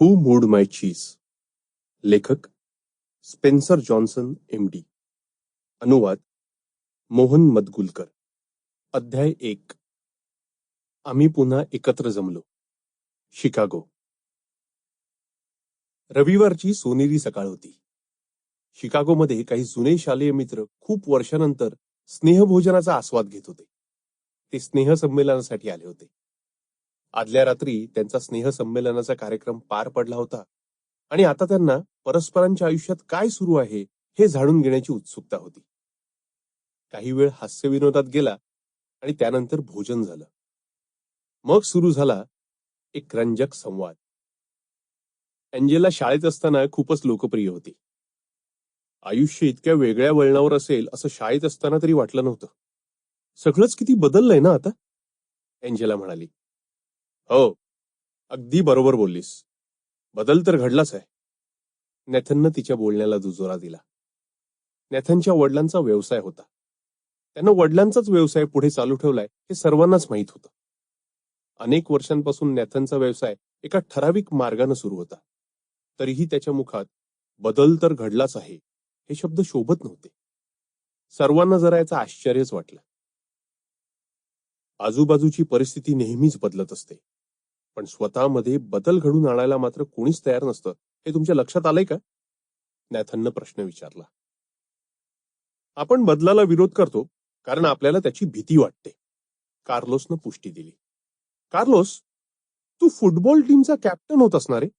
हू mood माय चीज लेखक Spencer Johnson M D अनुवाद मोहन मदगुलकर. अध्याय एक. आम्ही पुन्हा एकत्र जमलो. शिकागो. रविवारची सोनेरी सकाळ होती. शिकागोमध्ये काही जुने शालेय मित्र खूप वर्षानंतर स्नेहभोजनाचा आस्वाद घेत होते. ते स्नेह संमेलनासाठी आले होते. आदल्या रात्री त्यांचा स्नेह संमेलनाचा कार्यक्रम पार पडला होता. आणि आता त्यांना परस्परांच्या आयुष्यात काय सुरू आहे हे जाणून घेण्याची उत्सुकता होती. काही वेळ हास्यविनोदात गेला आणि त्यानंतर भोजन झालं. मग सुरू झाला एक रंजक संवाद. अँजेला शाळेत असताना खूपच लोकप्रिय होती. आयुष्य इतक्या वेगळ्या वळणावर असेल असं शाळेत असताना तरी वाटलं नव्हतं. सगळंच किती बदललंय ना आता? एंजेला म्हणाली. हो. अगदी बरोबर बोललीस. बदल तर घडलाच आहे. नॅथननं तिच्या बोलण्याला दुजोरा दिला. नॅथनच्या वडिलांचा व्यवसाय होता. त्यानं वडिलांचाच व्यवसाय पुढे चालू ठेवलाय हे सर्वांनाच माहीत होतं. अनेक वर्षांपासून नॅथनचा व्यवसाय एका ठराविक मार्गानं सुरू होता. तरीही त्याच्या मुखात बदल तर घडलाच आहे हे शब्द शोभत नव्हते. सर्वांना जरा याचं आश्चर्यच वाटलं. आजूबाजूची परिस्थिती नेहमीच बदलत असते. पण स्वतःमध्ये बदल घडून आणायला मात्र कोणीच तयार नसतं. हे तुमच्या लक्षात आलंय का? नॅथननं प्रश्न विचारला. आपण बदलाला विरोध करतो कारण आपल्याला त्याची भीती वाटते. कार्लोसनं पुष्टी दिली. कार्लोस तू फुटबॉल टीमचा कॅप्टन होत असणार आहे.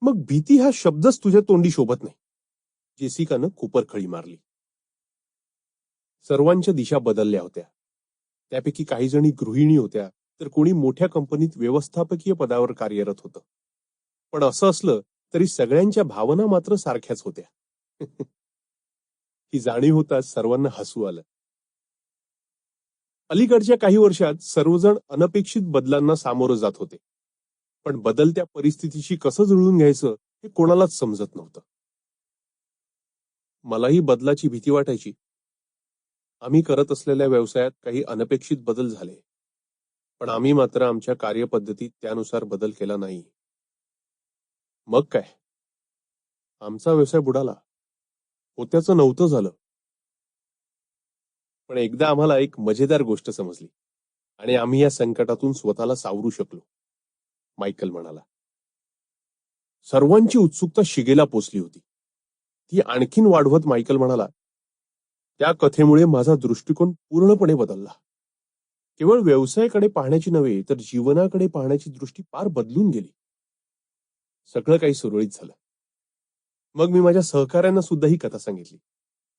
मग भीती हा शब्दच तुझ्या तोंडी शोभत नाही. जेसिकानं कुपरखळी मारली. सर्वांच्या दिशा बदलल्या होत्या. त्यापैकी काही जणी गृहिणी होत्या. तर कोणी मोठ्या कंपनीत व्यवस्थापकीय पदावर कार्यरत होतं. पण असं असलं तरी सगळ्यांच्या भावना मात्र सारख्याच होत्या. ही जाणीव होताच सर्वांना हसू आलं. अलीकडच्या काही वर्षात सर्वजण अनपेक्षित बदलांना सामोरं जात होते. पण बदलत्या परिस्थितीशी कसं जुळवून घ्यायचं हे कोणालाच समजत नव्हतं. मलाही बदलाची भीती वाटायची. आम्ही करत असलेल्या व्यवसायात काही अनपेक्षित बदल झाले. पण आम्ही मात्र आमच्या कार्यपद्धतीत त्यानुसार बदल केला नाही. मग काय? आमचा व्यवसाय बुडाला. होत्याचं नव्हतं झालं. पण एकदा आम्हाला एक मजेदार गोष्ट समजली आणि आम्ही या संकटातून स्वतःला सावरू शकलो. मायकल म्हणाला. सर्वांची उत्सुकता शिगेला पोचली होती. ती आणखीन वाढवत मायकल म्हणाला त्या कथेमुळे माझा दृष्टिकोन पूर्णपणे बदलला. केवळ व्यवसायाकडे पाहण्याची नव्हे तर जीवनाकडे पाहण्याची दृष्टी फार बदलून गेली. सगळं काही सुरळीत झालं. मग मी माझ्या सहकाऱ्यांना सुद्धा ही कथा सांगितली.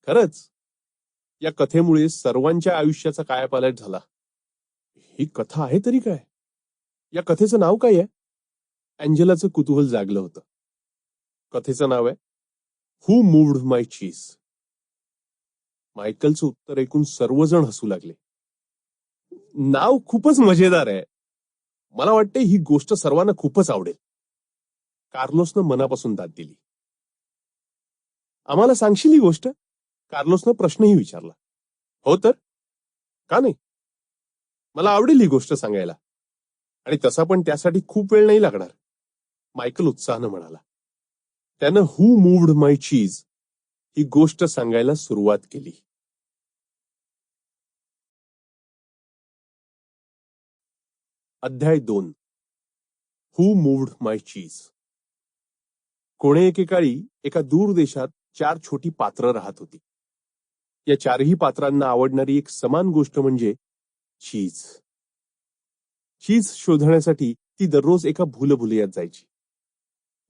खरंच या कथेमुळे सर्वांच्या आयुष्याचा कायापालट झाला. ही कथा आहे तरी काय? या कथेचं नाव काय आहे? अँजेलाचं कुतूहल जागलं होतं. कथेचं नाव आहे हू मूव्ड माय चीज. मायकलचं उत्तर ऐकून सर्वजण हसू लागले. नाव खूपच मजेदार आहे. मला वाटते ही गोष्ट सर्वांना खूपच आवडेल. कार्लोसनं मनापासून दाद दिली. आम्हाला सांगशील ही गोष्ट? कार्लोसनं प्रश्नही विचारला. हो तर? का नाही? मला आवडेल ही गोष्ट सांगायला. आणि तसा पण त्यासाठी खूप वेळ नाही लागणार. मायकल उत्साहानं म्हणाला. त्यानं हू मूव्ड माय चीज ही गोष्ट सांगायला सुरुवात केली. अध्याय दोन. हू मूव्ड माय चीज कोणे एकेकाळी एका दूर देशात चार छोटी पात्र राहत होती. या चारही पात्रांना आवडणारी एक समान गोष्ट म्हणजे चीज चीज शोधण्यासाठी ती दररोज एका भूलभुलयात जायची.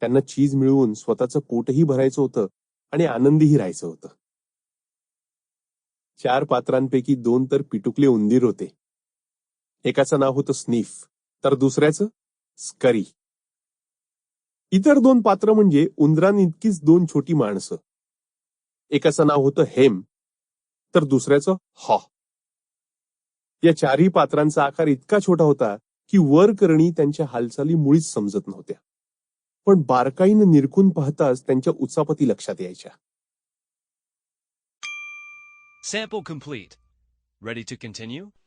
त्यांना चीज मिळवून स्वतःचं पोटही भरायचं होतं आणि आनंदीही राहायचं होतं. चार पात्रांपैकी दोन तर पिटुकले उंदीर होते. एकाचं नाव होतं स्नीफ तर दुसऱ्याचं स्करी. इतर दोन पात्र म्हणजे उंदरांइतकीच दोन छोटी माणसं. एकाचं नाव होतं हेम तर दुसऱ्याचं हॉ. या चारही पात्रांचा आकार इतका छोटा होता की वर करणी त्यांच्या हालचाली मुळीच समजत नव्हत्या. पण बारकाईनं निरखून पाहताच त्यांच्या उचापती लक्षात यायच्या. Sample complete. Ready to continue?